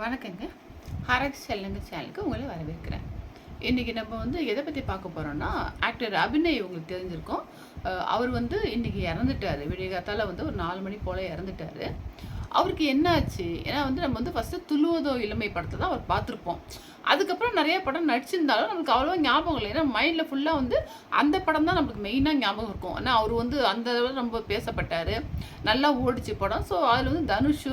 வணக்கங்க. ஹரக் செல்லுங்க சேனலுக்கு உங்களை வரவேற்கிறேன். இன்றைக்கி நம்ம வந்து எதை பற்றி பார்க்க போகிறோம்னா ஆக்டர் அபிநய் உங்களுக்கு தெரிஞ்சிருக்கோம். அவர் வந்து இன்றைக்கி இறந்துட்டார். விடியகாத்தால வந்து ஒரு நாலு மணி போல் இறந்துட்டார். அவருக்கு என்ன ஆச்சு ஏன்னா வந்து நம்ம வந்து ஃபஸ்ட்டு துளுவதோ இளமை படத்தை தான் அவர் பார்த்துருப்போம். அதுக்கப்புறம் நிறைய படம் நடிச்சிருந்தாலும் நமக்கு அவ்வளோ ஞாபகம் இல்லை. ஏன்னா மைண்டில் ஃபுல்லாக வந்து அந்த படம் தான் நமக்கு மெயினாக ஞாபகம் இருக்கும். ஏன்னா அவர் வந்து அந்த அளவில் ரொம்ப பேசப்பட்டார். நல்லா ஓடிச்சு படம். ஸோ அதில் வந்து தனுஷு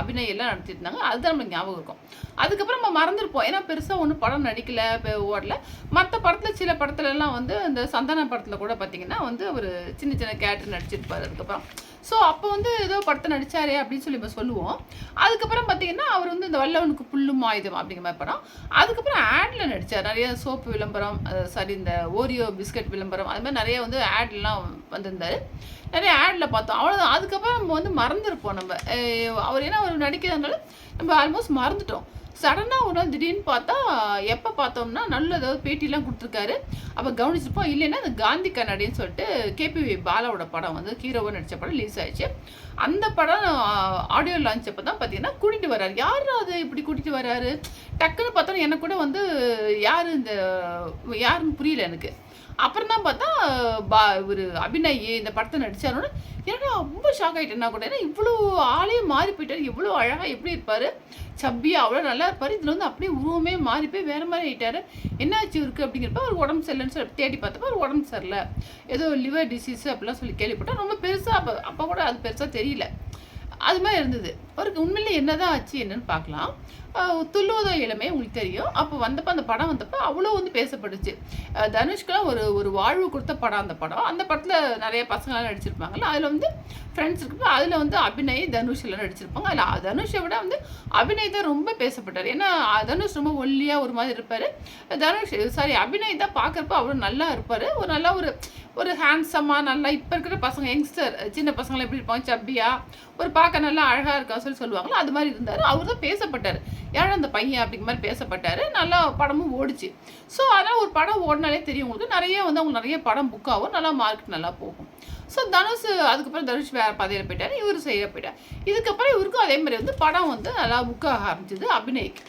அபிநய் எல்லாம் நடத்திருந்தாங்க அதுதான் நம்மளுக்கு ஞாபகம் இருக்கும். அதுக்கப்புறம் நம்ம மறந்துருப்போம். ஏன்னா பெருசாக ஒன்றும் படம் நடிக்கல இப்போ ஓடல. மற்ற படத்தில் சில படத்துலலாம் வந்து இந்த சந்தான படத்தில் கூட பார்த்தீங்கன்னா வந்து ஒரு சின்ன சின்ன கேரக்டர் நடிச்சிருப்பார் அதுக்கப்புறம். ஸோ அப்போ வந்து ஏதோ படத்தை நடித்தாரே அப்படின்னு சொல்லி நம்ம சொல்லுவோம். அதுக்கப்புறம் பார்த்தீங்கன்னா அவர் வந்து இந்த வல்லவனுக்கு புல்லும் ஆயுதம் அப்படிங்கிற மாதிரி படம். அதுக்கப்புறம் ஆடில் நடித்தார் நிறைய சோப்பு விளம்பரம் சாரி இந்த ஓரியோ பிஸ்கட் விளம்பரம் அது மாதிரி நிறைய வந்து ஆட்லாம் வந்திருந்தார். நிறைய ஆடில் பார்த்தோம். அவ்வளோதான் அதுக்கப்புறம் நம்ம வந்து மறந்துருப்போம் நம்ம. அவர் ஏன்னா அவர் நடிக்கிறதுனால நம்ம ஆல்மோஸ்ட் மறந்துட்டோம். சடனாக ஒரு நாள் திடீர்னு பார்த்தா எப்போ பார்த்தோம்னா நல்ல ஏதாவது பேட்டிலாம் கொடுத்துருக்காரு. அப்போ கவனிச்சிருப்போம் இல்லைன்னா அந்த காந்தி கண்ணாடின்னு சொல்லிட்டு கேபிவி பாலாவோட படம் வந்து ஹீரோவாக நடித்த படம் ரிலீஸ் ஆயிடுச்சு. அந்த படம் ஆடியோ லான்ச் அப்போ தான் பார்த்தீங்கன்னா கூட்டிகிட்டு வர்றாரு. யார் அது? இப்படி கூட்டிகிட்டு வர்றாரு? டக்குன்னு பார்த்தோன்னா எனக்கு கூட வந்து யார் இந்த யாருன்னு புரியல எனக்கு. அப்புறம் தான் பார்த்தா பா இவர் அபிநய் இந்த படத்தை நடிச்சாரோன்னு ஏன்னா ரொம்ப ஷாக் ஆகிட்டேன் நான் கூட ஏன்னா இவ்வளோ ஆளே மாறி போயிட்டார். இவ்வளோ அழகாக எப்படி இருப்பார்? சப்பியாக அவ்வளோ நல்லா இருப்பார். இதில் வந்து அப்படியே உருவமே மாறி போய் வேறு மாதிரி ஆகிட்டார் என்னாச்சு இருக்குது அப்படிங்கிறப்ப அவர் உடம்பு சரியில்லைன்னு சொல்லி தேடி பார்த்தப்ப அவர் உடம்பு சரியில்லை. ஏதோ லிவர் டிசீஸ் அப்படிலாம் சொல்லி கேள்விப்பட்டேன் ரொம்ப பெருசாக அப்போ அப்போ கூட அது பெருசாக தெரியல. அது மாதிரி இருந்தது. அவருக்கு உண்மையிலே என்னதான் ஆச்சு என்னன்னு பார்க்கலாம். துள்ளுவதோ இளமே உங்களுக்கு தெரியும். அப்போ வந்தப்போ அந்த படம் வந்தப்போ அவ்வளோ வந்து பேசப்பட்டுச்சு. ஆஹ் தனுஷ்கெலாம் ஒரு ஒரு வாழ்வு கொடுத்த படம் அந்த படம். அந்த படத்தில் நிறைய பசங்களாம் நடிச்சிருப்பாங்கல்ல அதில் வந்து ஃப்ரெண்ட்ஸ் இருக்கு அதில் வந்து அபிநய் தனுஷ் எல்லாம் நடிச்சிருப்பாங்க. அதில் தனுஷை விட வந்து அபிநய் தான் ரொம்ப பேசப்பட்டார். ஏன்னா தனுஷ் ரொம்ப ஒல்லியாக ஒரு மாதிரி இருப்பார். தனுஷ் சாரி அபிநய் தான் பார்க்குறப்ப அவ்வளோ நல்லா இருப்பார். ஒரு நல்லா ஒரு ஒரு ஹேண்ட்ஸமாக நல்லா இப்போ இருக்கிற பசங்க யங்ஸ்டர் சின்ன பசங்களாம் எப்படி இருப்பாங்க? சப்பியாக ஒரு பார்க்க நல்லா அழகாக இருக்கா சொல்லி சொல்லுவாங்களோ அது மாதிரி இருந்தார். அவர் தான் பேசப்பட்டார். யாரும் அந்த பையன் அப்படிங்கிற மாதிரி பேசப்பட்டார். நல்லா படமும் ஓடிச்சு. ஸோ அதனால் ஒரு படம் ஓடினாலே தெரியும் உங்களுக்கு. நிறைய வந்து அவங்க நிறைய படம் புக் ஆகும். நல்லா மார்க்கெட் நல்லா போகும். ஸோ தனுஷ் அதுக்கப்புறம் தனுஷ் வேறு பாதையில் போயிட்டார். இவர் செய்ய போயிட்டார். இதுக்கப்புறம் இவருக்கும் அதே மாதிரி வந்து படம் வந்து நல்லா புக் ஆக ஆரம்பிச்சது அபிநய்க்கு.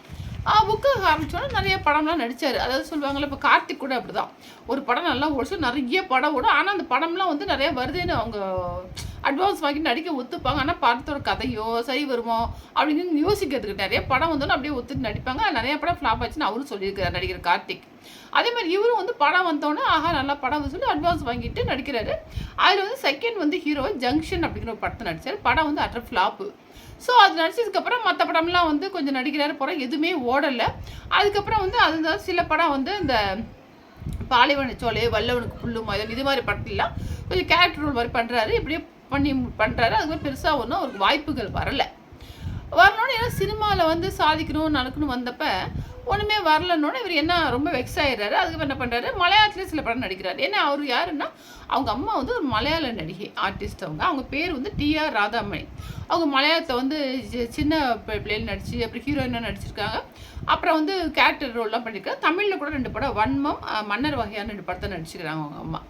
புக்கு காமிச்சோன்னா நிறைய படம்லாம் நடித்தார் அதாவது சொல்லுவாங்கள்ல இப்போ கார்த்திக் கூட அப்படி தான் ஒரு படம் நல்லா ஓடிச்சு நிறைய படம் ஓடும். ஆனால் அந்த படம்லாம் வந்து நிறைய வருதுன்னு அவங்க அட்வான்ஸ் வாங்கி நடிக்க ஒத்துப்பாங்க. ஆனால் படத்தோட கதையோ சரி வருமோ அப்படின்னு யோசிக்கிறதுக்கு நிறைய படம் வந்தோன்னு அப்படியே ஒத்துட்டு நடிப்பாங்க. நிறைய படம் ஃப்ளாப் ஆச்சுன்னு அவரும் சொல்லியிருக்காரு நடிகர் கார்த்திக். அதே மாதிரி இவரும் வந்து படம் வந்தோடனே ஆஹா நல்லா படம் வந்து சொல்லி அட்வான்ஸ் வாங்கிட்டு நடிக்கிறாரு. அதில் வந்து செகண்ட் வந்து ஹீரோ ஜங்ஷன் அப்படிங்கிற ஒரு படத்தை நடித்தார் படம் வந்து அட்ர ஃப்ளாப்பு ஸோ அது நடிச்சதுக்கப்புறம் மற்ற படம்லாம் வந்து கொஞ்சம் நடிக்கிறாரு படம் எதுவுமே ஓடலை. அதுக்கப்புறம் வந்து அதுதான் சில படம் வந்து இந்த பாலைவன சோலை வல்லவனுக்கு புல்லு மயம் இது மாதிரி படத்திலாம் கொஞ்சம் கேரக்டர் ரோல் மாதிரி பண்ணுறாரு இப்படியே பண்ணி பண்ணுறாரு அது மாதிரி பெருசாக ஒன்றும் அவருக்கு வாய்ப்புகள் வரலை. வரணும்னு ஏன்னா சினிமாவில் வந்து சாதிக்கணும் நடக்கணும் வந்தப்போ ஒன்றுமே வரலன்னோட இவர் என்ன ரொம்ப வெக்ஸ் ஆகிடுறாரு அதுக்கு என்ன பண்ணுறாரு மலையாளத்துலேயே சில படம் நடிக்கிறார். ஏன்னா அவர் யாருன்னா அவங்க அம்மா வந்து ஒரு மலையாள நடிகை ஆர்டிஸ்ட் அவங்க. அவங்க பேர் வந்து டிஆர் ராதாமணி. அவங்க மலையாளத்தை வந்து சின்ன பிள்ளைகள் நடிச்சு அப்புறம் ஹீரோயினாக நடிச்சிருக்காங்க. அப்புறம் வந்து கேரக்டர் ரோல்லாம் பண்ணியிருக்காங்க தமிழில் கூட ரெண்டு படம் வன்மம் மன்னர் வகையான ரெண்டு படத்தை நடிச்சுக்கிறாங்க அவங்க அம்மா.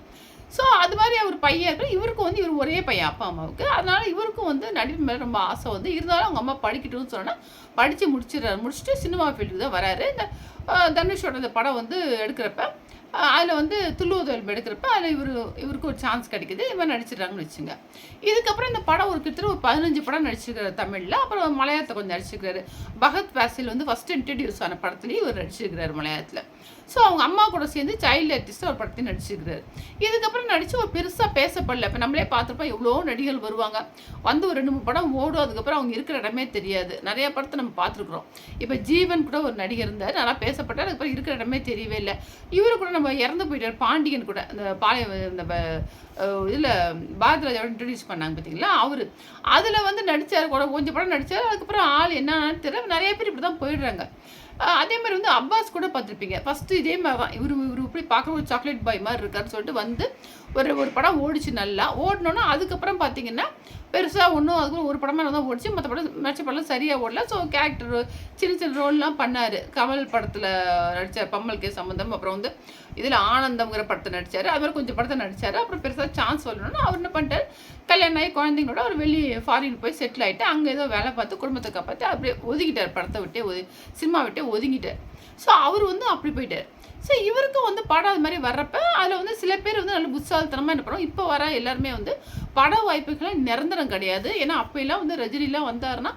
ஸோ அது மாதிரி அவர் பையன் இருக்கு இவருக்கும் வந்து இவர் ஒரே பையன் அப்பா அம்மாவுக்கு. அதனால இவருக்கும் வந்து நடிப்பு மேலே ரொம்ப ஆசை வந்து இருந்தாலும் அவங்க அம்மா படிக்கட்டும்னு சொன்னால் படித்து முடிச்சிடுறாரு. முடிச்சுட்டு சினிமா ஃபீல்டுக்கு தான் வராரு. இந்த தனுஷோட இந்த படம் வந்து எடுக்கிறப்ப அதில் வந்து துள்ளுவதல் எடுக்கிறப்ப அதில் இவர் இவருக்கு ஒரு சான்ஸ் கிடைக்குது. இது மாதிரி நடிச்சிடுறாங்கன்னு வச்சுங்க. இதுக்கப்புறம் இந்த படம் ஒரு கிட்டத்தட்ட ஒரு பதினஞ்சு படம் நடிச்சிருக்காரு தமிழில். அப்புறம் மலையாளத்தை கொஞ்சம் நடிச்சிருக்கிறாரு பகத் பாசில் வந்து ஃபஸ்ட் இன்ட்ரடியூஸ் ஆன படத்துலேயும் இவர் நடிச்சிருக்கிறாரு மலையாளத்தில். ஸோ அவங்க அம்மா கூட சேர்ந்து சைல்டு ஆர்டிஸ்ட் ஒரு படத்தையும் நடிச்சிருக்கிறாரு. இதுக்கப்புறம் நடித்து ஒரு பெருசாக பேசப்படல. இப்போ நம்மளே பார்த்துருப்போம் எவ்வளோ நடிகர்கள் வருவாங்க. வந்து ஒரு ரெண்டு மூணு படம் ஓடும். அதுக்கப்புறம் அவங்க இருக்கிற இடமே தெரியாது. நிறைய படத்தை நம்ம பார்த்துருக்குறோம். இப்போ ஜீவன் கூட ஒரு நடிகர் இருந்தார். நல்லா பேசப்பட்டார். அதுக்கப்புறம் இருக்கிற இடமே தெரியவே இல்லை. இவரு கூட நம்ம இறந்து போயிட்டார். பாண்டியன் கூட. இந்த பாளைய இந்த இதில் பாரதிராஜாவோட இன்ட்ரடியூஸ் பண்ணாங்க பார்த்தீங்களா அவர். அதில் வந்து நடித்தார் கூட கொஞ்சம் படம் நடித்தார் அதுக்கப்புறம் ஆள் என்னன்னு தெரியல. நிறைய பேர் இப்படி தான் போயிடுறாங்க. அதே மாதிரி வந்து அப்பாஸ் கூட பார்த்துருப்பீங்க. ஃபஸ்ட்டு இதே மாதிரி தான் இவர் இவர் இப்படி பார்க்குற ஒரு சாக்லேட் பாய் மாதிரி இருக்காருன்னு சொல்லிட்டு வந்து ஒரு ஒரு படம் ஓடிச்சு நல்லா. ஓடணுன்னா அதுக்கப்புறம் பார்த்தீங்கன்னா பெருசாக ஒன்றும் அதுக்கு ஒரு படமாக தான் ஓடிச்சு. மற்ற படம் நடிச்ச படம் சரியாக ஓடல. ஸோ கேரக்டர் சின்ன சின்ன ரோல்லாம் பண்ணார். கமல் படத்தில் நடித்தார் பம்மல் கே சம்பந்தம். அப்புறம் வந்து இதில் ஆனந்தம்ங்கிற படத்தை நடித்தார் அது மாதிரி கொஞ்சம் படத்தை நடித்தார் அப்புறம் பெருசாக சான்ஸ் வரணும்னா அவர் என்ன பண்ணிட்டார்? கல்யாணம் ஆகி குழந்தைங்களோட ஒரு வெளியே ஃபாரின் போய் செட்டில் ஆகிட்டு அங்கே ஏதோ வேலை பார்த்து குடும்பத்தை காப்பாற்றி அப்படியே ஒதுக்கிட்டார். படத்தை விட்டே ஒது சினிமா விட்டே ஒதுங்கிட்டார். ஸோ அவர் வந்து அப்படி போயிட்டார். ஸோ இவருக்கும் வந்து படம் அது மாதிரி வர்றப்ப அதில் வந்து சில பேர் வந்து நல்ல புத்தாலத்தனமாக என்ன பண்ணுவோம் இப்போ வர எல்லாருமே வந்து பட வாய்ப்புகளை நிரந்தரம் கிடையாது. ஏன்னா அப்போல்லாம் வந்து ரஜினிலாம் வந்தாருன்னா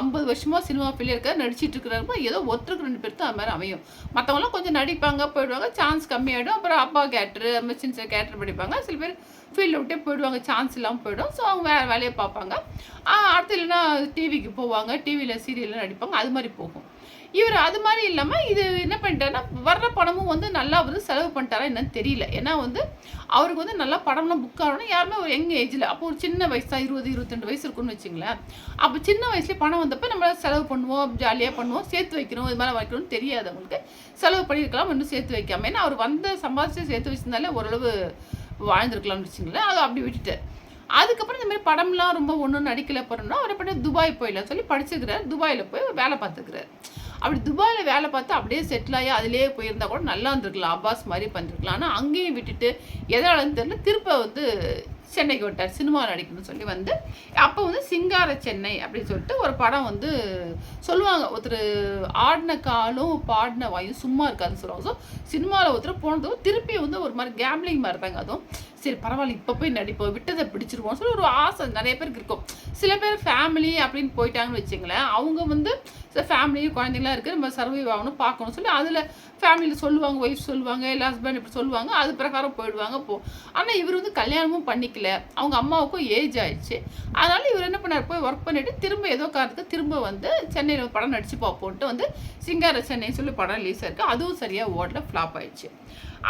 ஐம்பது வருஷமாக சினிமா ஃபீல்டில் இருக்கார் நடிச்சிட்டு இருக்கிறப்ப ஏதோ ஒருத்தருக்கு ரெண்டு பேருக்கு அது மாதிரி அமையும். மற்றவங்களாம் கொஞ்சம் நடிப்பாங்க போயிடுவாங்க சான்ஸ் கம்மியாகிடும் அப்புறம் அப்பா கேட்ரு சின்ன சின்ன கேட்ரு படிப்பாங்க. சில பேர் ஃபீல்டில் விட்டே போயிடுவாங்க சான்ஸ் இல்லாமல் போயிடும். ஸோ அவங்க வேறு வேலையை பார்ப்பாங்க. அடுத்து இல்லைன்னா டிவிக்கு போவாங்க. டிவியில் சீரியலில் நடிப்பாங்க. அது மாதிரி போகும். இவர் அது மாதிரி இல்லாமல் இது என்ன பண்ணிட்டாருன்னா வர்ற பணமும் வந்து நல்லா வந்து செலவு பண்ணிட்டாரா என்னன்னு தெரியல. ஏன்னா வந்து அவருக்கு வந்து நல்லா படம்லாம் புக் ஆகணும் யாருமே ஒரு யங் ஏஜில் அப்போ ஒரு சின்ன வயசு தான் இருபது இருபத்தெண்டு வயசு இருக்குன்னு வச்சுங்களேன். அப்போ சின்ன வயசுலேயே பணம் வந்தப்போ நம்ம செலவு பண்ணுவோம் ஜாலியாக பண்ணுவோம் சேர்த்து வைக்கணும் இது மாதிரி வைக்கணும்னு தெரியாது அவங்களுக்கு. செலவு பண்ணியிருக்கலாம் இன்னும் சேர்த்து வைக்காம. ஏன்னா அவர் வந்த சம்பாதிச்சு சேர்த்து வச்சிருந்தாலே ஓரளவு வாழ்ந்துருக்கலாம்னு வச்சுங்களேன். அதை அப்படி விட்டுட்டார். அதுக்கப்புறம் இந்த மாதிரி படம்லாம் ரொம்ப ஒன்றும் நடிக்கல போகிறோம்னா அவர் பண்ண துபாய் போயிடலாம் சொல்லி படிச்சுக்கிறார் துபாயில் போய் வேலை பார்த்துக்கிறார். அப்படி துபாயில் வேலை பார்த்து அப்படியே செட்டில் ஆகி அதிலேயே போயிருந்தா கூட நல்லா இருந்திருக்கலாம். அப்பாஸ் மாதிரி பண்ணிருக்கலாம். ஆனால் அங்கேயும் விட்டுட்டு எதாலன்னு தெரியல. திருப்ப வந்து சென்னைக்கு விட்டார் சினிமா நடிக்கணும்னு சொல்லி வந்து அப்போ வந்து சிங்கார சென்னை அப்படின்னு சொல்லிட்டு ஒரு படம் வந்து சொல்லுவாங்க. ஒருத்தர் ஆடின காலும் பாடின வாயும் சும்மா இருக்காதுன்னு சொல்லுவாங்க. ஸோ சினிமாவில் ஒருத்தர் போனதும் திருப்பி வந்து ஒரு மாதிரி கேம்லிங் மாதிரி தாங்க. அதுவும் சரி பரவாயில்ல இப்போ போய் நடிப்போம் விட்டதை பிடிச்சிருவோம் சொல்லி ஒரு ஆசை நிறைய பேருக்கு இருக்கும். சில பேர் ஃபேமிலி அப்படின்னு போயிட்டாங்கன்னு வச்சுங்களேன் அவங்க வந்து சில ஃபேமிலியும் குழந்தைங்களாம் இருக்குது நம்ம சர்வைவ் ஆகணும் பார்க்கணும் சொல்லி அதில் ஃபேமிலியில் சொல்லுவாங்க ஒய்ஃப் சொல்லுவாங்க இல்லை ஹஸ்பண்ட் இப்படி சொல்லுவாங்க அது பிரகாரம் போயிடுவாங்க போ. ஆனால் இவர் வந்து கல்யாணமும் பண்ணிக்கல. அவங்க அம்மாவுக்கும் ஏஜ் ஆயிடுச்சு. அதனால் இவர் என்ன பண்ணார் போய் ஒர்க் பண்ணிவிட்டு திரும்ப ஏதோ காரணத்துக்கு திரும்ப வந்து சென்னையில் படம் நடிச்சு பார்ப்போன்ட்டு வந்து சிங்கார சென்னை சொல்லி படம் ரிலீஸ் ஆயிருக்கு. அதுவும் சரியாக ஓடல ஃப்ளாப் ஆயிடுச்சு.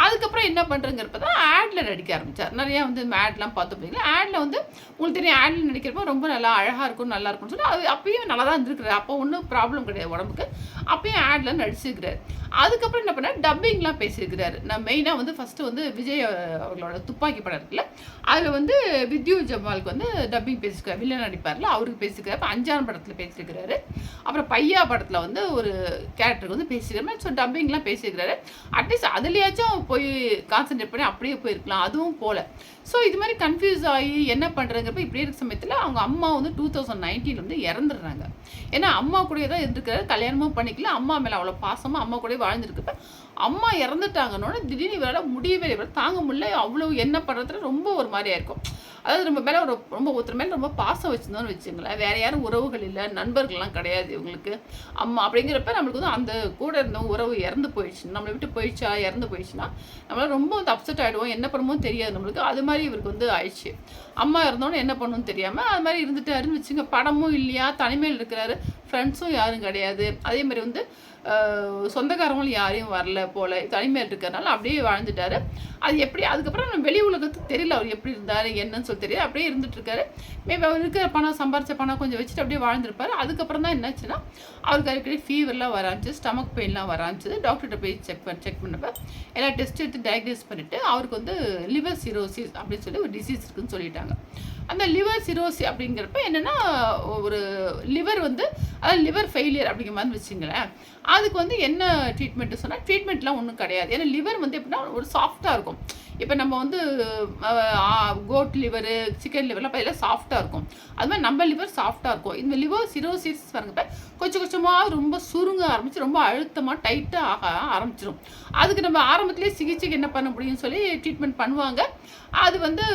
அதுக்கப்புறம் என்ன பண்ணுறங்கிறப்ப தான் ஆடில் நடிக்க ஆரம்பித்தார் நிறையா வந்து ஆட்லாம் பார்த்து பார்த்தீங்கன்னா ஆடில் வந்து உங்களுக்கு தெரியும் ஆடில் நடிக்கிறப்ப ரொம்ப நல்லா அழகாக இருக்கும் நல்லா இருக்கும்னு சொல்லி அது அப்பயும் நல்லா தான் இருந்திருக்கிறார். அப்போ ஒன்றும் ப்ராப்ளம் கிடையாது உடம்புக்கு. அப்பயும் ஆடில் நடிச்சிருக்கிறார். அதுக்கப்புறம் என்ன பண்ணார்? டப்பிங்லாம் பேசியிருக்கிறாரு. நான் மெயினாக வந்து ஃபஸ்ட்டு வந்து விஜய் அவர்களோட துப்பாக்கி படம் இருக்குல்ல அதில் வந்து வித்யூ ஜமாலுக்கு வந்து டப்பிங் பேசியிருக்காரு வில்லன் நடிப்பார்ல அவருக்கு பேசியிருக்காரு இப்போ அஞ்சாம் படத்தில் பேசியிருக்கிறாரு. அப்புறம் பையா படத்தில் வந்து ஒரு கேரக்டருக்கு வந்து பேசியிருக்காரு ஸோ டப்பிங்லாம் பேசியிருக்கிறாரு. அட்லீஸ்ட் அதுலேயாச்சும் போய் கான்சென்ட்ரேட் பண்ணி அப்படியே போயிருக்கலாம். அதுவும் போகல ஸோ இது மாதிரி கன்ஃபியூஸ் ஆகி என்ன பண்ணுறங்கிறப்ப இப்படி இருக்க சமயத்தில் அவங்க அம்மா வந்து டூ தௌசண்ட் நைன்டீன் வந்து இறந்துடுறாங்க. ஏன்னா அம்மா கூடயே தான் இருந்துக்கிறாரு கல்யாணமும் பண்ணிக்கல. அம்மா மேலே அவ்வளோ பாசமாக அம்மா கூடயே வாழ்ந்துருக்கப்ப அம்மா இறந்துட்டாங்கன்னு திடீர்னு இவரால் முடியவே இவரை தாங்க முடியல. அவ்வளோ என்ன பண்ணுறதுல ரொம்ப ஒரு மாதிரியாக இருக்கும். அதாவது நம்ம மேலே ஒரு ரொம்ப ஒருத்தர் மேலே ரொம்ப பாசம் வச்சுருந்தோம்னு வச்சுங்களேன் வேறு யாரும் உறவுகள் இல்லை. நண்பர்கள்லாம் கிடையாது இவங்களுக்கு. அம்மா அப்படிங்கிறப்ப நம்மளுக்கு வந்து அந்த கூட இருந்தவங்க உறவு இறந்து போயிடுச்சு நம்மளை விட்டு போயிடுச்சா இறந்து போயிடுச்சுன்னா நம்மளால் ரொம்ப வந்து அப்செட் ஆகிடுவோம் என்ன பண்ணுமோ தெரியாது நம்மளுக்கு. அது மாதிரி இவருக்கு வந்து ஆயிடுச்சு. அம்மா இருந்தோன்னு என்ன பண்ணணும்னு தெரியாமல் அது மாதிரி இருந்துட்டாருன்னு வச்சுங்க படமும் இல்லையா? தனிமையில் இருக்கிறாரு. ஃப்ரெண்ட்ஸும் யாரும் கிடையாது. அதே மாதிரி வந்து சொந்தக்காரங்களும் யாரையும் வரல போல தனிமையில் இருக்கிறனால அப்படியே வாழ்ந்துட்டாரு. அது எப்படி அதுக்கப்புறம் நம்ம வெளி உலகத்துக்கு தெரியல அவர் எப்படி இருந்தார் என்னன்னு சொல்லி தெரியல. அப்படியே இருந்துட்டு இருக்காரு. மேபி அவர் இருக்கிற பணம் சம்பாரிச்ச பணம் கொஞ்சம் வச்சுட்டு அப்படியே வாழ்ந்துருப்பாரு. அதுக்கப்புறம் தான் என்னாச்சுன்னா அவருக்கு அடிக்கடி ஃபீவர்லாம் வராச்சு ஸ்டமக் பெயின்லாம் வராச்சுது டாக்டர்கிட்ட போய் செக் பண்ண செக் பண்ணப்போ எல்லா டெஸ்ட் எடுத்து டயக்னோஸ் பண்ணிவிட்டு அவருக்கு வந்து லிவர் சிரோசிஸ் அப்படின்னு சொல்லி ஒரு டிசீஸ் இருக்குன்னு சொல்லிட்டாங்க. அந்த லிவர் சிரோசி அப்படிங்கிறப்ப என்னென்னா ஒரு லிவர் வந்து அதாவது லிவர் ஃபெயிலியர் அப்படிங்கிற மாதிரி வச்சுங்களேன். அதுக்கு வந்து என்ன ட்ரீட்மெண்ட்டு சொன்னால் ட்ரீட்மெண்ட்லாம் ஒன்றும் கிடையாது. ஏன்னா லிவர் வந்து எப்படின்னா ஒரு சாஃப்டாக இருக்கும். இப்போ நம்ம வந்து கோட் லிவரு சிக்கன் லிவர்லாம் எல்லாம் சாஃப்டாக இருக்கும். அது மாதிரி நம்ம லிவர் சாஃப்டாக இருக்கும். இந்த லிவர் சிரோசிஸ் பாருங்க கொஞ்சம் கொஞ்சமாக ரொம்ப சுருங்க ஆரம்பிச்சு ரொம்ப அழுத்தமாக டைட்டாக ஆக ஆரம்பிச்சிடும் அதுக்கு நம்ம ஆரம்பத்திலே சிகிச்சைக்கு என்ன பண்ண முடியும்னு சொல்லி ட்ரீட்மெண்ட் பண்ணுவாங்க. அது வந்து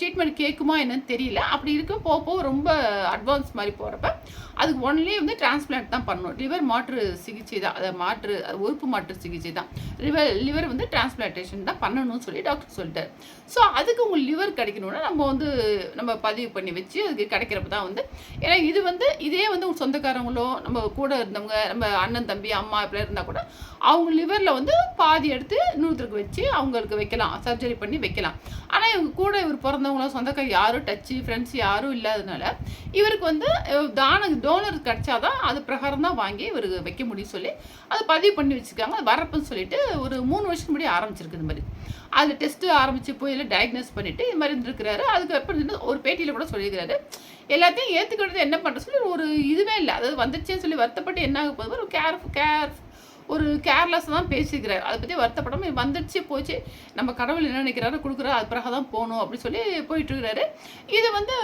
ட்ரீட்மெண்ட் கேட்குமா என்னன்னு தெரியல. அப்படி இருக்க போக போக ரொம்ப அட்வான்ஸ் மாதிரி போகிறப்ப அதுக்கு ஒன்லி வந்து டிரான்ஸ்பிளான்ட் தான் பண்ணணும். லிவர் மாற்று சிகிச்சை தான். அதை மாற்று அது உறுப்பு மாற்று சிகிச்சை தான். லிவர் லிவர் வந்து டிரான்ஸ்பிளான்டேஷன் தான் பண்ணணும்னு சொல்லி டாக்டர் சொல்லிட்டார். ஸோ அதுக்கு உங்களுக்கு லிவர் கிடைக்கணும்னா நம்ம வந்து நம்ம பதிவு பண்ணி வச்சு அதுக்கு கிடைக்கிறப்ப தான் வந்து ஏன்னா இது வந்து இதே வந்து உங்கள் சொந்தக்காரங்களோ நம்ம கூட இருந்தவங்க நம்ம அண்ணன் தம்பி அம்மா இப்படி இருந்தால் கூட அவங்க லிவரில் வந்து பாதி எடுத்து இன்னொருத்தருக்கு வச்சு அவங்களுக்கு வைக்கலாம். சர்ஜரி பண்ணி வைக்கலாம். ஆனால் இவங்க கூட இவர் பிறந்தவங்களும் சொந்தக்கார யாரும் டச்சு ஃப்ரெண்ட்ஸ் யாரும் இல்லாதனால இவருக்கு வந்து தானம் தான டோனர் கிடச்சாதான் அது பிரகாரம் தான் வாங்கி இவர் வைக்க முடியும் சொல்லி அதை பதிவு பண்ணி வச்சுருக்காங்க. அது வரப்புன்னு சொல்லிட்டு ஒரு மூணு வருஷம் முன்னாடி ஆரம்பிச்சிருக்கு இந்த மாதிரி. அதில் டெஸ்ட்டு ஆரம்பித்து போய் எல்லாம் டயக்னோஸ் பண்ணிவிட்டு இது மாதிரி இருந்திருக்கிறாரு. அதுக்கப்புறம் இன்னும் ஒரு பேட்டியில் கூட சொல்லியிருக்கிறாரு. எல்லாத்தையும் ஏற்றுக்கிறது என்ன பண்ணுற சொல்லி ஒரு இதுவே இல்லை. அதாவது வந்துச்சேன்னு சொல்லி வருத்தப்பட்டு என்ன ஆக போகுது? ஒரு கேர் கேர் ஒரு கேர்லெஸ் தான் பேசிக்கிறார். அதை பற்றி வருத்தப்படாமல் வந்துடுச்சு போச்சு. நம்ம கடவுள் என்ன நினைக்கிறாரோ கொடுக்குறாரு அது பிறகு தான் போகணும் அப்படின்னு சொல்லி போயிட்டு இருக்கிறாரு. இது வந்து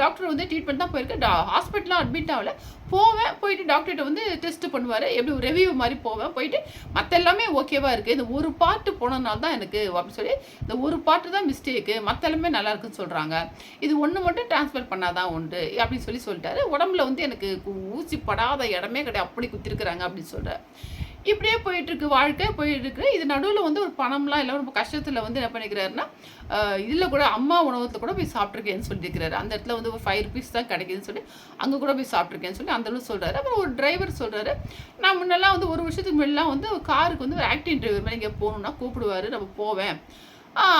டாக்டர் வந்து ட்ரீட்மெண்ட் தான் போயிருக்கு. டா ஹாஸ்பிட்டலாம் அட்மிட் ஆகல. போவேன் போயிட்டு டாக்டர்கிட்ட வந்து டெஸ்ட் பண்ணுவார். எப்படி ஒரு ரிவ்யூ மாதிரி போவேன் போயிட்டு மற்ற எல்லாமே ஓகேவாக இருக்குது இந்த ஒரு பாட்டு போனதுனால தான் எனக்கு அப்படின்னு சொல்லி இந்த ஒரு பாட்டு தான் மிஸ்டேக்கு மற்ற எல்லாமே நல்லா இருக்குன்னு சொல்கிறாங்க இது ஒன்று மட்டும் டிரான்ஸ்ஃபர் பண்ணாதான் உண்டு அப்படின்னு சொல்லி சொல்லிட்டாரு. உடம்புல வந்து எனக்கு ஊசி படாத இடமே கிடையாது. அப்படி குத்திருக்கிறாங்க அப்படின்னு சொல்கிறார் இப்படியே போயிட்டுருக்கு வாழ்க்கை போயிட்டுருக்கு இது நடுவில் வந்து ஒரு பணம்லாம் இல்லை ரொம்ப கஷ்டத்தில் வந்து என்ன பண்ணிக்கிறாருன்னா இதில் கூட அம்மா உணவகத்தில் கூட போய் சாப்பிட்ருக்கேன்னு சொல்லியிருக்கிறாரு. அந்த இடத்துல வந்து ஒரு ஃபைவ் ருபீஸ் தான் கிடைக்குதுன்னு சொல்லி அங்கே கூட போய் சாப்பிட்ருக்கேன்னு சொல்லி அந்த அளவு சொல்கிறாரு அப்புறம் ஒரு டிரைவர் சொல்கிறாரு நான் முன்னெல்லாம் வந்து ஒரு வருஷத்துக்கு முன்னெல்லாம் வந்து காருக்கு வந்து ஒரு ஆக்டிங் டிரைவர் மாதிரி இங்கே போகணுன்னா கூப்பிடுவாரு நம்ம போவேன்.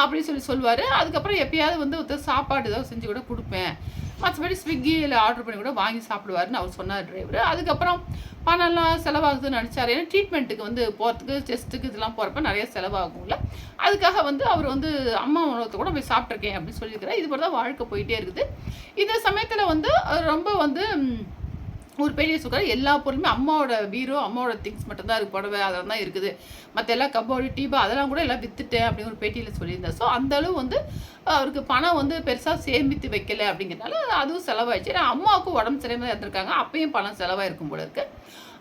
அப்படின்னு சொல்லி சொல்லுவார் அதுக்கப்புறம் எப்பயாவது வந்து ஒருத்தர் சாப்பாடு ஏதாவது செஞ்சு கூட கொடுப்பேன். மற்றபடி ஸ்விக்கியில் ஆர்டர் பண்ணி கூட வாங்கி சாப்பிடுவாருன்னு அவர் சொன்னார் டிரைவர் அதுக்கப்புறம் பணம்லாம் செலவாகுதுன்னு நினச்சார். ஏன்னா ட்ரீட்மெண்ட்டுக்கு வந்து போகிறதுக்கு டெஸ்ட்டுக்கு இதெல்லாம் போகிறப்ப நிறைய செலவாகும்ல. அதுக்காக வந்து அவர் வந்து அம்மா உணவத்தை கூட போய் சாப்பிட்ருக்கேன் அப்படின்னு சொல்லியிருக்கிறார். இது போல தான் வாழ்க்கை போயிட்டே இருக்குது. இந்த சமயத்தில் வந்து ரொம்ப வந்து ஒரு பெரிய சுகர் எல்லா பொருளுமே அம்மாவோட வீரோ அம்மாவோட திங்ஸ் மட்டும்தான் இருக்கு. புடவை அதெல்லாம் தான் இருக்குது மற்ற எல்லாம் கப்போர்டு டீபா அதெல்லாம் கூட எல்லாம் வித்துட்டேன் அப்படின்னு ஒரு பேட்டியில் சொல்லியிருந்தேன் ஸோ அந்த அளவு வந்து அவருக்கு பணம் வந்து பெருசாக சேமித்து வைக்கல அப்படிங்கிறனால அதுவும் செலவாயிடுச்சு. ஏன்னா அம்மாவுக்கும் உடம்பு சரியாக இருந்திருக்காங்க. அப்பயும் பணம் செலவாயிருக்கும் போல இருக்கு.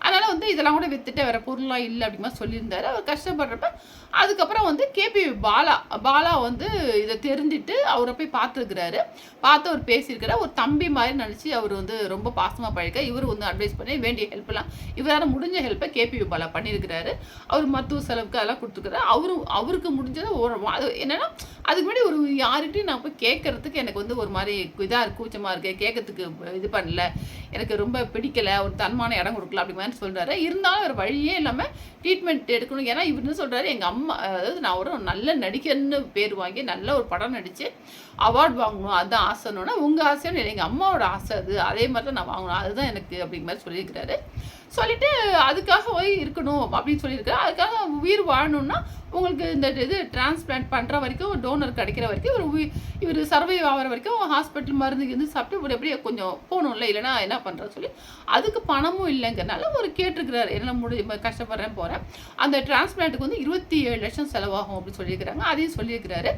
அதனால் வந்து இதெல்லாம் கூட வித்துட்டு வேறு பொருள்லாம் இல்லை அப்படிமா சொல்லியிருந்தாரு. அவர் கஷ்டப்படுறப்ப அதுக்கப்புறம் வந்து கேபி பாலா பாலா வந்து இதை தெரிஞ்சுட்டு அவரை போய் பார்த்துருக்கிறாரு. பார்த்து அவர் பேசியிருக்கிறார். ஒரு தம்பி மாதிரி நினச்சி அவர் வந்து ரொம்ப பாசமாக பழக இவர் வந்து அட்வைஸ் பண்ணி வேண்டிய ஹெல்ப்லாம் இவரால் முடிஞ்ச ஹெல்ப்பை கேபி பாலா பண்ணியிருக்கிறாரு. அவர் மருத்துவ செலவுக்கு அதெல்லாம் கொடுத்துருக்குறாரு அவரும் அவருக்கு முடிஞ்சதை ஒரு அது என்னென்னா அதுக்கு முன்னாடி ஒரு யார்கிட்டையும் நான் போய் கேட்கறதுக்கு எனக்கு வந்து ஒரு மாதிரி இதாக இருக்கு கூச்சமாக இருக்கு. கேட்கறதுக்கு இது பண்ணல. எனக்கு ரொம்ப பிடிக்கல. ஒரு தன்மான இடம் கொடுக்கல அப்படி மாதிரி சொல்கிறாரு இருந்தாலும் ஒரு வழியே இல்லாமல் ட்ரீட்மெண்ட் எடுக்கணும். ஏன்னா இவர் என்ன எங்கள் அம்மா அதாவது நான் ஒரு நல்ல நடிகர்னு பேர் வாங்கி நல்ல ஒரு படம் நடித்து அவார்ட் வாங்கணும். அதுதான் ஆசைன்னா உங்கள் ஆசைன்னு எங்கள் அம்மாவோட ஆசை அது. அதே மாதிரி தான் நான் வாங்கணும். அதுதான் எனக்கு அப்படிங்கிற மாதிரி சொல்லியிருக்கிறாரு. சொல்லிட்டு அதுக்காக போய் இருக்கணும் அப்படின்னு சொல்லியிருக்காரு அதுக்காக உயிர் வாழணும்னா உங்களுக்கு இந்த இது டிரான்ஸ்பிளான்ட் பண்ணுற வரைக்கும் டோனர் கிடைக்கிற வரைக்கும் இவர் இவர் சர்வை ஆகிற வரைக்கும் ஹாஸ்பிட்டல் மருந்து இருந்து சாப்பிட்டு இவர் எப்படியே கொஞ்சம் போகணும்ல இல்லைன்னா என்ன பண்ணுறது சொல்லி அதுக்கு பணமும் இல்லைங்கிறனால ஒரு கேட்டிருக்கிறாரு என்ன முடி கஷ்டப்படுறேன் போகிறேன் அந்த டிரான்ஸ்பிளான்ட்டுக்கு வந்து இருபத்தி ஏழு லட்சம் செலவாகும் அப்படின்னு சொல்லியிருக்கிறாங்க. அதையும் சொல்லியிருக்கிறாரு.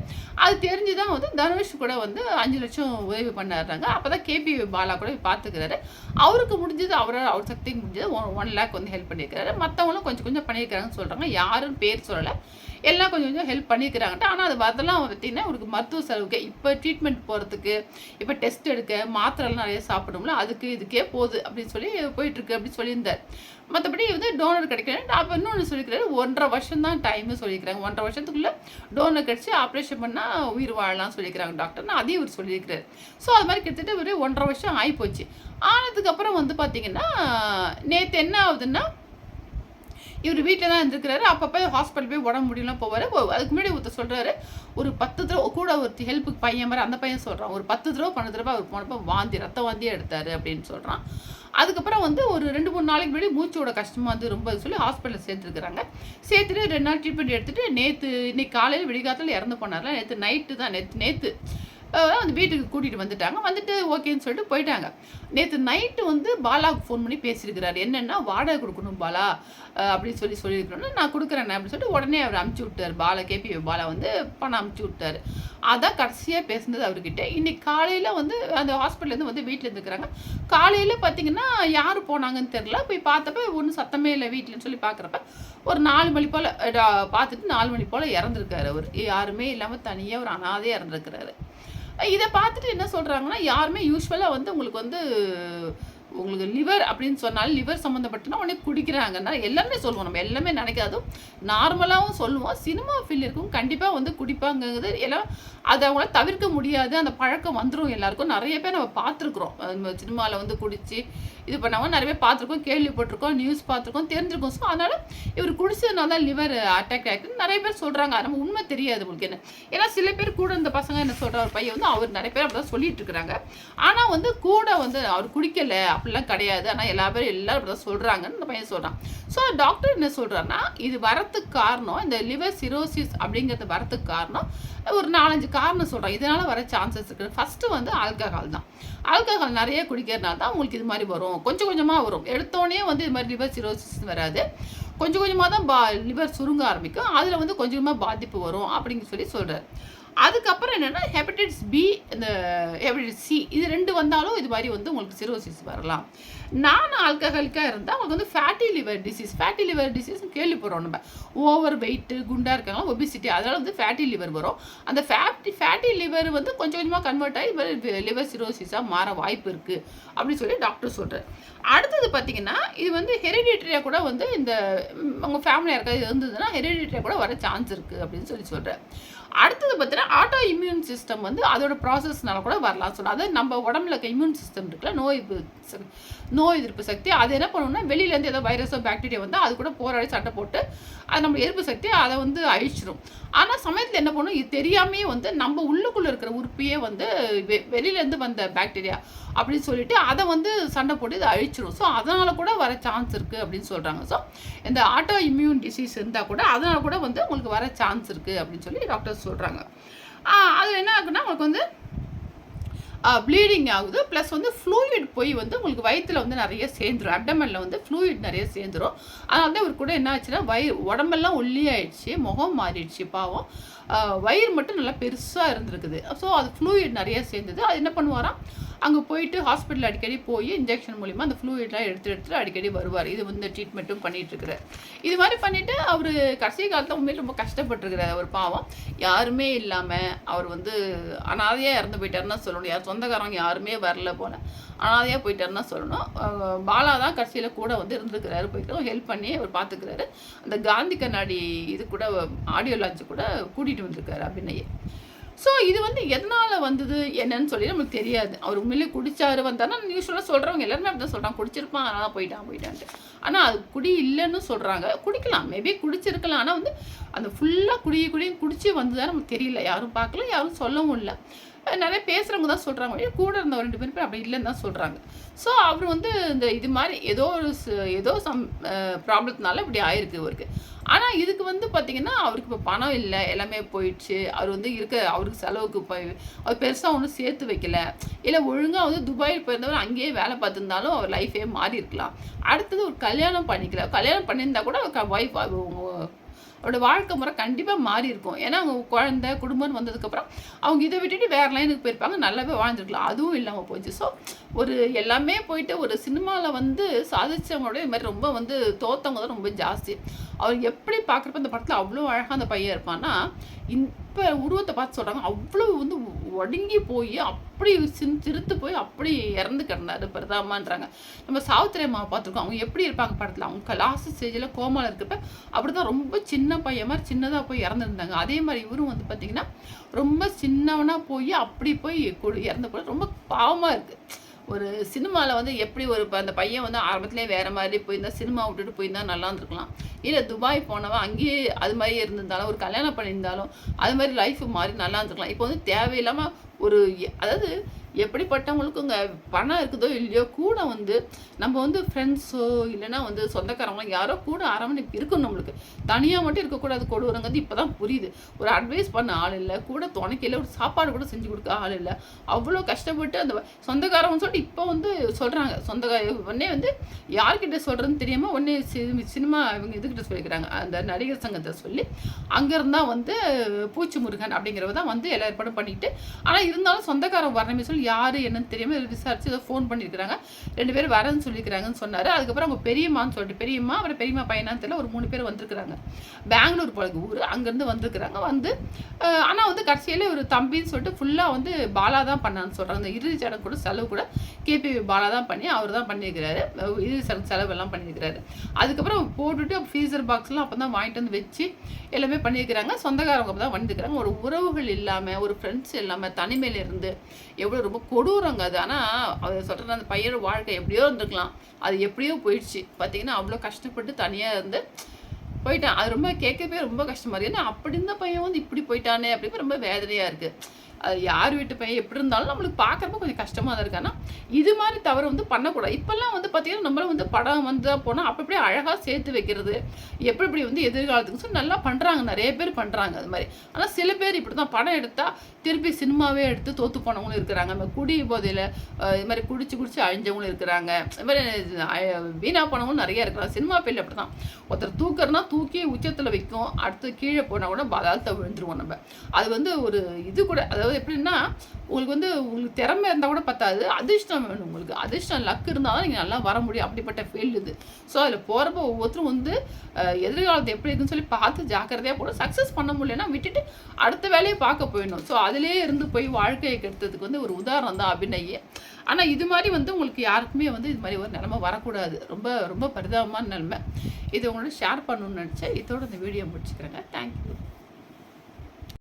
அது தெரிஞ்சு தான் வந்து தனுஷ் கூட வந்து அஞ்சு லட்சம் உதவி பண்ணாருறாங்க. அப்போ தான் கேபி பாலா கூட போய் பார்த்துக்கிறாரு அவருக்கு முடிஞ்சது அவரால் அவர் சக்திக்கு முடிஞ்சது ஒன் ஒன் லேக் வந்து ஹெல்ப் பண்ணியிருக்காரு மற்றவங்களும் கொஞ்சம் கொஞ்சம் பண்ணியிருக்கிறாங்கன்னு சொல்கிறாங்க யாரும் பேர் சொல்லலை. எல்லாம் கொஞ்சம் கொஞ்சம் ஹெல்ப் பண்ணியிருக்கிறாங்கட்டு ஆனால் அது அதெல்லாம் பார்த்தீங்கன்னா அவருக்கு மருத்துவ செலவுக்கு இப்போ ட்ரீட்மெண்ட் போகிறதுக்கு இப்போ டெஸ்ட் எடுக்க மாத்திரைலாம் நிறைய சாப்பிடும்ல அதுக்கு இதுக்கே போகுது அப்படின்னு சொல்லி போயிட்டுருக்கு அப்படின்னு சொல்லியிருந்தார். மற்றபடி வந்து டோனர் கிடைக்கல அப்போ இன்னொன்று சொல்லிக்கிறாரு ஒன்றரை வருஷம் தான் டைம்னு சொல்லியிருக்கிறாங்க. ஒன்றரை வருஷத்துக்குள்ளே டோனர் கிடச்சி ஆப்ரேஷன் பண்ணால் உயிர் வாழலாம் சொல்லியிருக்கிறாங்க டாக்டர்னு அதையும் இவர் சொல்லியிருக்கிறாரு. ஸோ அது மாதிரி கிட்டத்தட்ட ஒரு ஒன்றரை வருஷம் ஆகிப்போச்சு ஆனதுக்கப்புறம் வந்து பார்த்திங்கன்னா நேற்று என்ன ஆகுதுன்னா இவர் வீட்டில் தான் இருந்திருக்கிறாரு. அப்பப்போ ஹாஸ்பிட்டல் போய் உடம்பு முடியலாம் போவார். அதுக்கு முன்னாடி ஒருத்தர் சொல்கிறாரு ஒரு பத்து தடவை கூட ஒரு ஹெல்ப்புக்கு பையன் மாதிரி அந்த பையன் சொல்கிறான் ஒரு பத்து தடவை பன்னெண்டு தடவை அவர் போனப்போ வாந்தி ரத்த வாந்தியே எடுத்தார் அப்படின்னு சொல்கிறான் அதுக்கப்புறம் வந்து ஒரு ரெண்டு மூணு நாளைக்கு முன்னாடி மூச்சோட கஷ்டமாக வந்து ரொம்ப சொல்லி ஹாஸ்பிட்டலில் சேர்த்துருக்குறாங்க. சேர்த்துட்டு ரெண்டு நாள் ட்ரீட்மெண்ட் எடுத்துகிட்டு நேற்று இன்னைக்கு காலையில் விடிகாலத்தில் இறந்து போனார்ல. நேற்று நைட்டு தான் நேற்று நேற்று அந்த வீட்டுக்கு கூட்டிகிட்டு வந்துட்டாங்க. வந்துட்டு ஓகேன்னு சொல்லிட்டு போயிட்டாங்க. நேற்று நைட்டு வந்து பாலாவுக்கு ஃபோன் பண்ணி பேசியிருக்கிறாரு. என்னென்னா வாடகை கொடுக்கணும் பாலா அப்படின்னு சொல்லி சொல்லியிருக்கிறோன்னா நான் கொடுக்குறேன் அப்படின்னு சொல்லிட்டு உடனே அவர் அமுச்சு விட்டார். பாலா கேபி பாலா வந்து பணம் அமுச்சு விட்டாரு. அதான் கடைசியாக பேசுனது அவர்கிட்ட. இன்னைக்கு காலையில் வந்து அந்த ஹாஸ்பிட்டல்லேருந்து வந்து வீட்டில் இருந்துக்கிறாங்க. காலையில் பார்த்தீங்கன்னா யார் போனாங்கன்னு தெரில போய் பார்த்தப்ப ஒன்றும் சத்தமே இல்லை வீட்டிலன்னு சொல்லி பார்க்குறப்ப ஒரு நாலு மணி போல் பார்த்துட்டு நாலு மணி போல் இறந்துருக்காரு அவர். யாருமே இல்லாமல் தனியாக ஒரு அனாதையாக இறந்துருக்கிறாரு. இதை பார்த்துட்டு என்ன சொல்கிறாங்கன்னா யாருமே யூஸ்வலாக வந்து உங்களுக்கு வந்து உங்களுக்கு லிவர் அப்படின்னு சொன்னாலும் லிவர் சம்மந்தப்பட்டுனா உடனே குடிக்கிறாங்கன்னா எல்லாமே சொல்லுவோம். நம்ம எல்லாமே நினைக்காதும் நார்மலாகவும் சொல்லுவோம். சினிமா ஃபீல் இருக்கும் கண்டிப்பாக வந்து குடிப்பாங்கிறது எல்லாம் அதை அவங்களால தவிர்க்க முடியாது. அந்த பழக்கம் வந்துடும் எல்லாருக்கும். நிறைய பேர் நம்ம பார்த்துருக்குறோம். சினிமாவில் வந்து குடித்து இது பண்ணாமல் நிறைய பேர் பார்த்துருக்கோம். கேள்விப்பட்டிருக்கோம். நியூஸ் பார்த்துருக்கோம். தெரிஞ்சிருக்கோம். ஸோ அதனால் இவர் குடிச்சதுனால தான் லிவர் அட்டாக் ஆகிருக்கு நிறைய பேர் சொல்கிறாங்க நம்ம உண்மை தெரியாது உங்களுக்கு என்ன. ஏன்னா சில பேர் கூட இந்த பசங்க என்ன சொல்கிற ஒரு பையன் வந்து அவர் நிறைய பேர் அப்படி தான் சொல்லிட்டு இருக்கிறாங்க. ஆனால் வந்து கூட வந்து அவர் குடிக்கலை. அப்படிலாம் கிடையாது. ஆனால் எல்லா பேரும் எல்லாரும் அப்படி தான் சொல்கிறாங்கன்னு அந்த பையன் சொல்கிறான் ஸோ டாக்டர் என்ன சொல்கிறாருன்னா இது வரத்துக்கு காரணம் இந்த லிவர் சிரோசிஸ் அப்படிங்கிறது வரத்துக்கு காரணம் ஒரு நாலஞ்சு காரணம் சொல்கிறேன் இதனால் வர சான்சஸ் இருக்குது ஃபஸ்ட்டு வந்து ஆல்கஹால் தான். ஆல்கஹால் நிறைய குடிக்கிறதுனால தான் உங்களுக்கு இது மாதிரி வரும். கொஞ்சம் கொஞ்சமாக வரும். எடுத்தோடனே வந்து இது மாதிரி லிவர் சிரோசிஸ் வராது. கொஞ்சம் கொஞ்சமாக தான் பா லிவர் சுருங்க ஆரம்பிக்கும். அதில் வந்து கொஞ்சமாக பாதிப்பு வரும் அப்படின்னு சொல்லி சொல்கிறார் அதுக்கப்புறம் என்னென்னா ஹெப்படைட்டிஸ் பி இந்த ஹெப்படைட்டிஸ் சி இது ரெண்டு வந்தாலும் இது மாதிரி வந்து உங்களுக்கு சிரோசிஸ் வரலாம். நான் ஆல்கஹாலிக்காக இருந்தால் உங்களுக்கு வந்து fatty liver disease fatty liver disease கேள்விப்படுறோம் நம்ம. ஓவர் வெயிட்டு குண்டாக இருக்காங்க ஒபிசிட்டி அதனால் வந்து ஃபேட்டி லிவர் வரும். அந்த ஃபேட்டி ஃபேட்டி லிவர் வந்து கொஞ்சம் கொஞ்சமாக கன்வெர்ட் ஆகி லிவர் சிரோசிஸாக மாற வாய்ப்பு இருக்குது அப்படின்னு சொல்லி டாக்டர் சொல்கிறார் அடுத்தது பார்த்தீங்கன்னா இது வந்து ஹெரிடிட்டரியாக கூட வந்து இந்த உங்கள் ஃபேமிலியாக இருக்காது இருந்ததுன்னா ஹெரிடிட்டரியாக கூட வர சான்ஸ் இருக்குது அப்படின்னு சொல்லி சொல்கிறேன் அடுத்தது பார்த்தீங்கன்னா ஆட்டோ இம்யூன் சிஸ்டம் வந்து அதோட ப்ராசஸ்னால கூட வரலாம் சொல்லலாம் அதாவது நம்ம உடம்புல இருக்க இம்யூன் சிஸ்டம் இருக்குல்ல நோய் நோய் எதிர்ப்பு சக்தி அது என்ன பண்ணணும்னா வெளியிலேருந்து ஏதோ வைரஸோ பாக்டீரியா வந்து அது கூட போராடி சட்டை போட்டு அது நம்ம எதிர்ப்பு சக்தி அதை வந்து அழிச்சிடும் ஆனால் சமயத்தில் என்ன பண்ணும்? இது தெரியாமே வந்து நம்ம உள்ளுக்குள்ளே இருக்கிற உறுப்பையே வந்து வெ வெளியிலேருந்து வந்த பாக்டீரியா அப்படின்னு சொல்லிட்டு அதை வந்து சண்டை போட்டு இதை அழிச்சிடும் ஸோ அதனால் கூட வர சான்ஸ் இருக்குது அப்படின்னு சொல்கிறாங்க ஸோ இந்த ஆட்டோ இம்யூன் டிசீஸ் இருந்தால் கூட அதனால் கூட வந்து உங்களுக்கு வர சான்ஸ் இருக்குது அப்படின்னு சொல்லி டாக்டர்ஸ் சொல்கிறாங்க அது என்ன ஆகுன்னா உங்களுக்கு வந்து ப்ளீடிங் ஆகுது. ப்ளஸ் வந்து ஃப்ளூயிட் போய் வந்து உங்களுக்கு வயிற்றில் வந்து நிறைய சேர்ந்துடும் அப்டமனில் வந்து ஃப்ளூயிட் நிறைய சேர்ந்துடும் அதனால தான் இவர் கூட என்ன ஆச்சுன்னா வயிறு உடம்பெல்லாம் ஒல்லியாயிடுச்சு. முகம் மாறிடுச்சு பாவம். வயிறு மட்டும் நல்லா பெருசாக இருந்திருக்குது. ஸோ அது ஃப்ளூயிட் நிறைய சேர்ந்தது. அது என்ன பண்ணுவாராம்? அங்கே போயிட்டு ஹாஸ்பிட்டல் அடிக்கடி போய் இன்ஜெக்ஷன் மூலிமா அந்த ஃப்ளூயிட்லாம் எடுத்து எடுத்துட்டு அடிக்கடி வருவார். இது வந்து ட்ரீட்மெண்ட்டும் பண்ணிட்டு இது மாதிரி பண்ணிவிட்டு அவர் கடைசி காலத்தில் உண்மையில் ரொம்ப கஷ்டப்பட்டுருக்கிறார் அவர் பாவம். யாருமே இல்லாமல் அவர் வந்து அனாதையாக இறந்து போயிட்டாருன்னா சொல்லணும். யார் சொந்தக்காரங்க யாருமே வரல போல. அனாதையாக போயிட்டாருன்னு சொல்லணும். பாலா தான் கடைசியில் கூட வந்து இருந்துக்கிறாரு போயிட்டு ஹெல்ப் பண்ணி அவர் பார்த்துக்கிறாரு அந்த காந்தி கண்ணாடி இது கூட ஆடியோ லான்ச்சு கூட கூட்டிகிட்டு வந்திருக்காரு அபிநயை. ஸோ இது வந்து எதனால் வந்தது என்னன்னு சொல்லி நமக்கு தெரியாது. அவர் உண்மையிலே குடிச்சாரு வந்தாருன்னா யூஸ்வலாக சொல்கிறவங்க எல்லாருமே அப்படி தான் சொல்கிறாங்க குடிச்சிருப்பான் அதனால் போயிட்டான் போயிட்டான்ட்டு. ஆனால் அது குடி இல்லைன்னு சொல்கிறாங்க குடிக்கலாம் மேபி குடிச்சிருக்கலாம். ஆனால் வந்து அந்த ஃபுல்லாக குடிய குடியும் குடிச்சு வந்ததாக நமக்கு தெரியல. யாரும் பார்க்கல யாரும் சொல்லவும் இல்லை. நிறைய பேசுகிறவங்க தான் சொல்கிறாங்க கூட இருந்த ரெண்டு பேர் அப்படி இல்லைன்னு தான் சொல்கிறாங்க ஸோ அவர் வந்து இந்த இது மாதிரி ஏதோ ஒரு ஏதோ சம் ப்ராப்ளத்தினால இப்படி ஆயிருக்கு அவருக்கு ஆனால் இதுக்கு வந்து பார்த்திங்கன்னா அவருக்கு இப்போ பணம் இல்லை. எல்லாமே போயிடுச்சு. அவர் வந்து இருக்க அவருக்கு செலவுக்கு போய் அவர் பெருசாக ஒன்றும் சேர்த்து வைக்கல. இல்லை ஒழுங்காக வந்து துபாயில் போயிருந்தவர் அங்கேயே வேலை பார்த்துருந்தாலும் அவர் லைஃபே மாறி இருக்கலாம் அடுத்தது ஒரு கல்யாணம் பண்ணிக்கல. கல்யாணம் பண்ணியிருந்தா கூட அவர் ஒய்ஃப் அவரோட வாழ்க்கை முறை கண்டிப்பாக மாறி இருக்கும். ஏன்னா அவங்க குழந்தை குடும்பம் வந்ததுக்கப்புறம் அவங்க இதை விட்டுட்டு வேறு லைனுக்கு போயிருப்பாங்க. நல்லாவே வாழ்ந்துருக்கலாம். அதுவும் இல்லாமல் போச்சு. ஸோ ஒரு எல்லாமே போயிட்டு ஒரு சினிமாவில் வந்து சாதிச்சவங்களோட இது மாதிரி ரொம்ப வந்து தோத்தவங்க தான் ரொம்ப ஜாஸ்தி. அவர் எப்படி பார்க்குறப்ப இந்த படத்தில் அவ்வளோ அழகாக அந்த பையன் இருப்பான்னா இப்போ உருவத்தை பார்த்து சொல்கிறாங்க அவ்வளோ வந்து ஒடுங்கி போய் அப்படி சின் சிரித்து போய் அப்படி இறந்து கிடந்தாரு பிரதாமான்றாங்க. நம்ம சாவித்திரி அம்மாவை பார்த்துருக்கோம். அவங்க எப்படி இருப்பாங்க படத்தில்? அவங்க லாஸ்ட் ஸ்டேஜில் கோமாவில் இருக்கிறப்ப அப்படி தான் ரொம்ப சின்ன பையன் மாதிரி சின்னதாக போய் இறந்துருந்தாங்க. அதே மாதிரி இவரும் வந்து பார்த்திங்கன்னா ரொம்ப சின்னவனாக போய் அப்படி போய் இறந்து போய் ரொம்ப பாவமாக இருக்குது ஒரு சினிமாவில் வந்து எப்படி ஒரு அந்த பையன் வந்து ஆரம்பத்துலேயே வேறு மாதிரி போயிருந்தா சினிமா விட்டுட்டு போயிருந்தா நல்லா இருந்திருக்கலாம். இல்லை துபாய் போனவன் அங்கேயே அது மாதிரி இருந்திருந்தாலும் ஒரு கல்யாணம் பண்ணியிருந்தாலும் அது மாதிரி லைஃப் மாதிரி நல்லா இருந்திருக்கலாம். இப்போ வந்து தேவையில்லாமல் ஒரு அதாவது எப்படிப்பட்டவங்களுக்குங்க பணம் இருக்குதோ இல்லையோ கூட வந்து நம்ம வந்து ஃப்ரெண்ட்ஸோ இல்லைன்னா வந்து சொந்தக்காரங்களோ யாரோ கூட அரை இருக்கணும் நம்மளுக்கு. தனியாக மட்டும் இருக்கக்கூடாது கொடுவரங்கிறது இப்போ தான் புரியுது. ஒரு அட்வைஸ் பண்ண ஆள் இல்லை கூட துணைக்கையில் ஒரு சாப்பாடு கூட செஞ்சு கொடுக்க ஆள் இல்லை. அவ்வளோ கஷ்டப்பட்டு அந்த சொந்தக்காரவங்க சொல்லிட்டு இப்போ வந்து சொல்கிறாங்க சொந்தக்கார உடனே வந்து யார்கிட்ட சொல்கிறதுன்னு தெரியாமல் உடனே சினிமா இவங்க இதுக்கிட்ட சொல்லிக்கிறாங்க. அந்த நடிகர் சங்கத்தை சொல்லி அங்கேருந்தான் வந்து பூச்சி முருகன் அப்படிங்கிறவ தான் வந்து எல்லா ஏற்பாடும் பண்ணிட்டு ஆனால் இருந்தாலும் சொந்தக்காரன் வரணுமே சொல்லி யார் என்னன்னு தெரியாமல் விசாரித்து ஏதோ ஃபோன் பண்ணியிருக்கிறாங்க. ரெண்டு பேரும் வரேன்னு சொல்லியிருக்கிறாங்கன்னு சொன்னார். அதுக்கப்புறம் அவங்க பெரியம்மான்னு சொல்லிட்டு பெரியம்மா அப்புறம் பெரியம்மா பையனான்னு தெரியல ஒரு மூணு பேர் வந்திருக்கிறாங்க. பெங்களூர் போல ஊர். அங்கேருந்து வந்திருக்கிறாங்க வந்து ஆனால் வந்து கடைசியில் ஒரு தம்பின்னு சொல்லிட்டு ஃபுல்லாக வந்து பாலா தான் பண்ணான்னு சொல்கிறாங்க அந்த இறுதி சடங்கு கூட செலவு கூட கேபி பாலா தான் பண்ணி அவர் தான் பண்ணியிருக்கிறாரு. இறுதி சடங்கு செலவு எல்லாம் பண்ணியிருக்கிறாரு. அதுக்கப்புறம் போட்டுட்டு ஃப்ரீசர் பாக்ஸ்லாம் அப்போ தான் வாங்கிட்டு வந்து வச்சு எல்லாமே பண்ணியிருக்கிறாங்க. சொந்தக்காரவங்க அப்போ தான் வந்துருக்கிறாங்க. ஒரு உறவுகள் இல்லாமல் ஒரு ஃப்ரெண்ட்ஸ் இல்லாமல் தனிமையில் இருந்து எவ்வளோ ரொம்ப கொடூரங்க அது. ஆனால் அதை சொல்கிற அந்த பையனோட வாழ்க்கை எப்படியோ இருந்திருக்கலாம். அது எப்படியோ போயிடுச்சு. பார்த்தீங்கன்னா அவ்வளோ கஷ்டப்பட்டு தனியாக இருந்து போயிட்டான். அது ரொம்ப கேட்கவே ரொம்ப கஷ்டமா இருக்குது ஏன்னா அப்படி இருந்த பையன் வந்து இப்படி போயிட்டானே அப்படின்னு ரொம்ப வேதனையாக இருக்குது அது யார் வீட்டு பையன் எப்படி இருந்தாலும் நம்மளுக்கு பார்க்குறப்ப கொஞ்சம் கஷ்டமாக தான் இருக்கு. ஆனால் இது மாதிரி தவறு வந்து பண்ணக்கூடாது. இப்போல்லாம் வந்து பார்த்தீங்கன்னா நம்மளும் வந்து படம் வந்து போனால் அப்படி அப்படியே அழகாக சேர்த்து வைக்கிறது? எப்படி இப்படி வந்து எதிர்காலத்துக்கு சொல்லி நல்லா பண்ணுறாங்க நிறைய பேர் பண்ணுறாங்க அது மாதிரி. ஆனால் சில பேர் இப்படி தான் படம் எடுத்தால் திருப்பி சினிமாவே எடுத்து தோற்று போனவங்களும் இருக்கிறாங்க. நம்ம குடி போதையில் இது மாதிரி குடிச்சு குடிச்சு அழிஞ்சவங்களும் இருக்கிறாங்க. இது மாதிரி வீணாக வீணா போனவங்களும் நிறைய இருக்கிறாங்க. சினிமா பேரில் அப்படி தான் ஒருத்தர் தூக்குறனா தூக்கி உச்சத்தில் வைக்கும். அடுத்து கீழே போனால் கூட பதாலத்தை விழுந்துருவோம் நம்ம. அது வந்து ஒரு இது கூட அதாவது எப்படின்னா உங்களுக்கு வந்து உங்களுக்கு திறமை இருந்தால் கூட பத்தாது. அதிர்ஷ்டம் வேணும் உங்களுக்கு. அதிர்ஷ்டம் லக் இருந்தால் தான் நீங்கள் நல்லா வர முடியும். அப்படிப்பட்ட ஃபீல்டு இது. ஸோ அதில் போகிறப்ப ஒவ்வொருத்தரும் வந்து எதிர்காலத்தை எப்படி இருக்குன்னு சொல்லி பார்த்து ஜாக்கிரதையாக போட சக்ஸஸ் பண்ண முடியலன்னா விட்டுட்டு அடுத்த வேலையை பார்க்க போயிடணும். ஸோ அதிலே இருந்து போய் வாழ்க்கையை கெடுத்ததுக்கு வந்து ஒரு உதாரணம் தான் அபிநயி. ஆனால் இது மாதிரி வந்து உங்களுக்கு யாருக்குமே வந்து இது மாதிரி ஒரு நிலைமை வரக்கூடாது. ரொம்ப ரொம்ப பரிதாபமான நிலைமை. இது உங்களோட ஷேர் பண்ணணும்னு நினச்சேன். இதோட இந்த வீடியோ முடிச்சுக்கிறேங்க. தேங்க்யூ